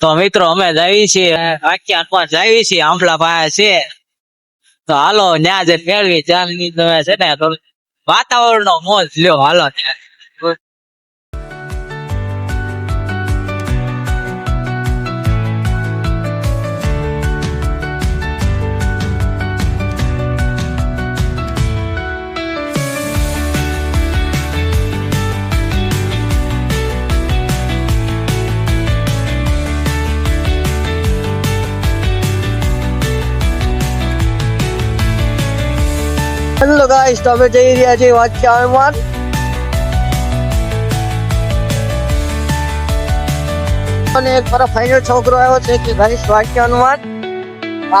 તો મિત્રો, અમે જઈએ છીએ આખ્યાનમાં જઈએ છીએ, આંબલા પાસે છે. તો હાલો, ન્યા જઈને મેળવી ચાલની તમે છે ને વાતાવરણ નો મોજ લ્યો, હાલો. હેલો ગાઈસ તમે જઈ રહ્યા છે વાંચવામાં અને એક મારો ફાઇનલ છોકરો આવ્યો છે કે ગાઈસ વાંચવામાં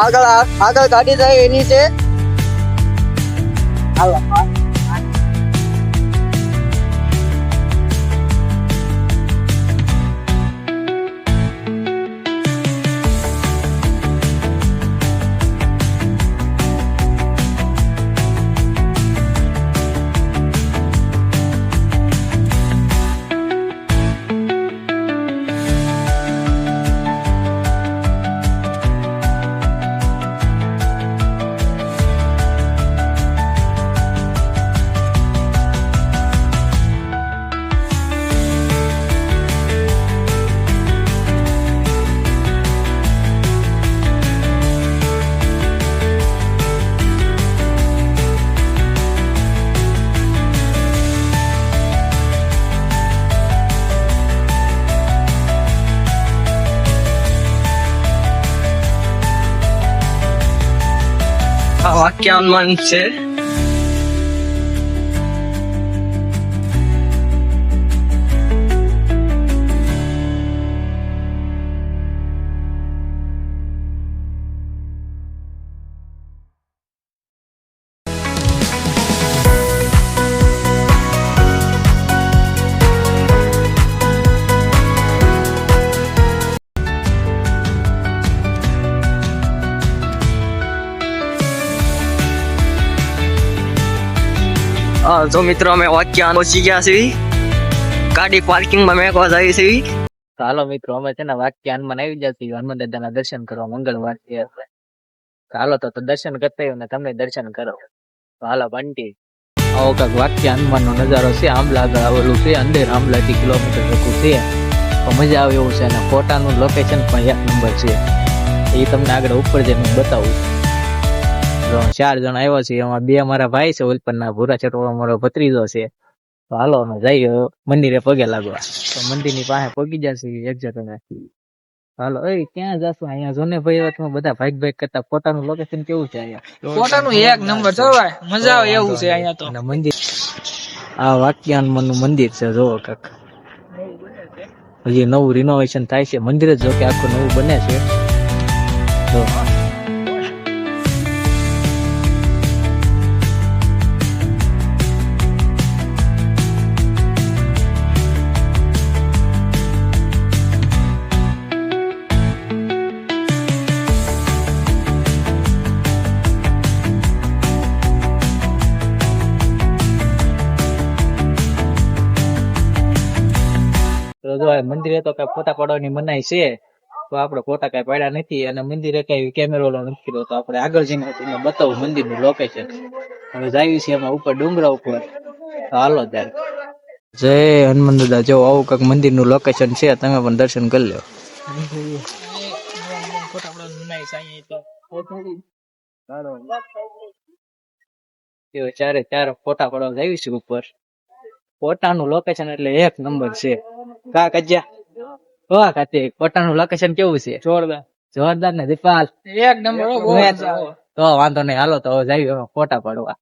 આગળ આગળ ગાડી જાય એની છે. હાલો આ વાક્યાનમાં તો મિત્રો, અમે વાક્યાન પહોંચી ગયા છીએ. ગાડી પાર્કિંગમાં મેકવા કોઈ છીએ. છે હાલો મિત્રો, અમે છે ને વાક્યાનમાં આવી જશે હનુમાન દાદાના દર્શન કરવા મંગળવાર છે એટલે. તો દર્શન કરતા ને તમે દર્શન કરો તો હાલો, બંટી. આવો કાંક વાક્ય હનુમાનનો નજારો છે, આંબલા આવેલું છે, અંદર આંબલાથી કિલોમીટર જેટલું છે. તો મજા આવે એવું છે અને ફોટાનું લોકેશન પણ એક નંબર છે. એ તમને આગળ ઉપર જઈને બતાવું. ચાર જણ આવ્યા છે એમાં બે અમારા ભાઈ છે ઉલપનના ભૂરા ચટોળો અમારો ભત્રીજો છે. તો હાલો અમે જઈએ. મંદિરે પગે લાગવા. તો મંદિરની પાસે પગી જશે એક જણ હાલો એ ક્યાં જશું અહીંયા? જોને ભાઈ બધા ભાઈ ભાઈ કરતા. પોતાનું લોકેશન કેવું છે અહીંયા? પોતાનું એક નંબર જો મજા આવે એવું છે અહીંયા તો. અને મંદિર આ વાક્યાનમાં નું મંદિર છે જો કાક. હજી નવું રિનોવેશન થાય છે. મંદિર જ જો કે આખું નવું બને છે. જો મંદિરે તો કઈ ફોટા પાડવાની મનાઈ છે, તો આપણે ફોટા કઈ પાડ્યા નથી અને મંદિરે કઈ કેમેરો નથી તો આપણે આગળ જઈને બતાવું મંદિરનું લોકેશન હવે જાય છે એમાં ઉપર ડુંગરા ઉપર. હાલો ત્યારે. જય હનુમાન દાદા. જો આવું કંઈક મંદિરનું લોકેશન છે, તમે પણ દર્શન કરી લો ચારે ચાર ફોટા પડવા જાય છે ઉપર. ફોટાનું લોકેશન એટલે એક નંબર છે. કા કજ્યા વાહ કાર્તિક પોતાનું લોકેશન કેવું છે? જોરદાર. જોરદાર ને દીપાલ. એક નંબર. તો વાંધો નહીં હાલો તો જઈએ ફોટા પાડવા.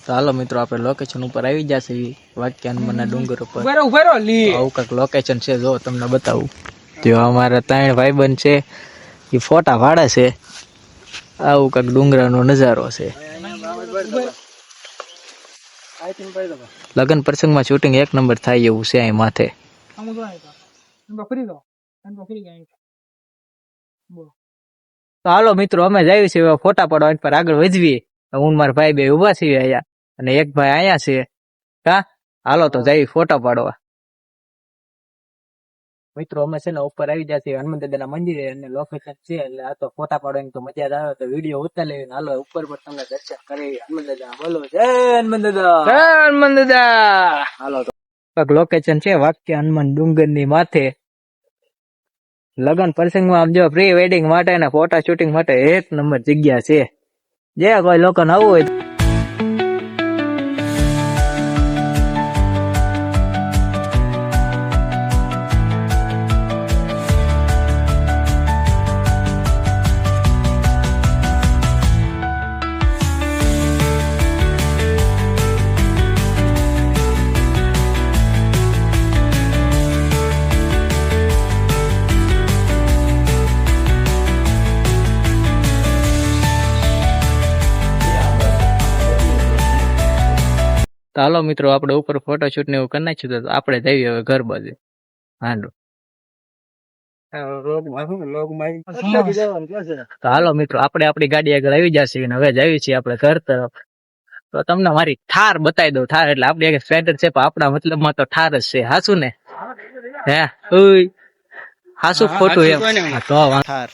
તો હાલો મિત્રો આપણે લોકેશન ઉપર આવી જશે વાક્યાન મના ડુંગર ઉપર. આવું કંઈક લોકેશન છે જો તમને બતાવું. જો અમારા ત્રણ ભાઈબંધ છે એ ફોટા પાડે છે. આવું કંઈક ડુંગરાનો નજારો છે. લગ્ન પ્રસંગમાં શૂટિંગ એક નંબર થાય એવું છે અહીં માથે. આમ ઊભા રહો. આમ તો ફરી જાઓ. આમ તો બોલો. તો હાલો મિત્રો અમે જઈએ છીએ ફોટા પાડવા એની પર આગળ વધીએ. હું મારા ભાઈ બે ઊભા છીએ અહીંયા. અને એક ભાઈ અહીંયા છે. કા હાલો તો જઈ ફોટા પાડવા. મિત્રો અમે છે ને ઉપર આવી જશે હનુમાન દાદાના મંદિરે અને લોકેશન છે એટલે આ તો ફોટા પાડવાની તો મજા જ આવે. તો વીડિયો ઉતારી હાલો ઉપર પર તમને દર્શન કરી હનુમાન દાદા બોલો. જય હનુમાન દાદા! હનુમાન દાદા! હાલો લોકેશન છે? વાક્ય હનુમાન ડુંગરની માથે. લગન પ્રસંગમાં આમ જો પ્રી વેડિંગ માટે અને ફોટા શૂટિંગ માટે એક નંબર જગ્યા છે. જે કોઈ લોકો આવવું હોય તો હાલો મિત્રો આપણે ઉપર ફોટોશૂટ ને એવું કરી નાખ્યું તો આપણે જઈએ હવે ઘર બાજુ. હાંડો. તો હાલો મિત્રો આપણે આપણી ગાડી આગળ આવી જશે અને હવે જઈએ છીએ આપણે ઘર તરફ. તો તમને મારી થાર બતાવી દઉં થાર એટલે આપણી આગળ સ્વેટર છે પણ આપણા મતલબમાં તો થાર જ છે. હાસુ ને? હે? ઓય હાસુ ખોટું એમ. તો વાંધો.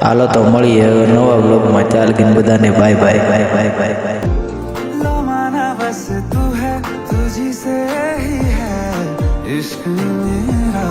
હાલો તો મળીએ હવે નવા બ્લોગમાં ચાલ ગઈને બધાને bye bye bye bye bye bye लो माना बस तू है तुझी से ही है इश्क मेरा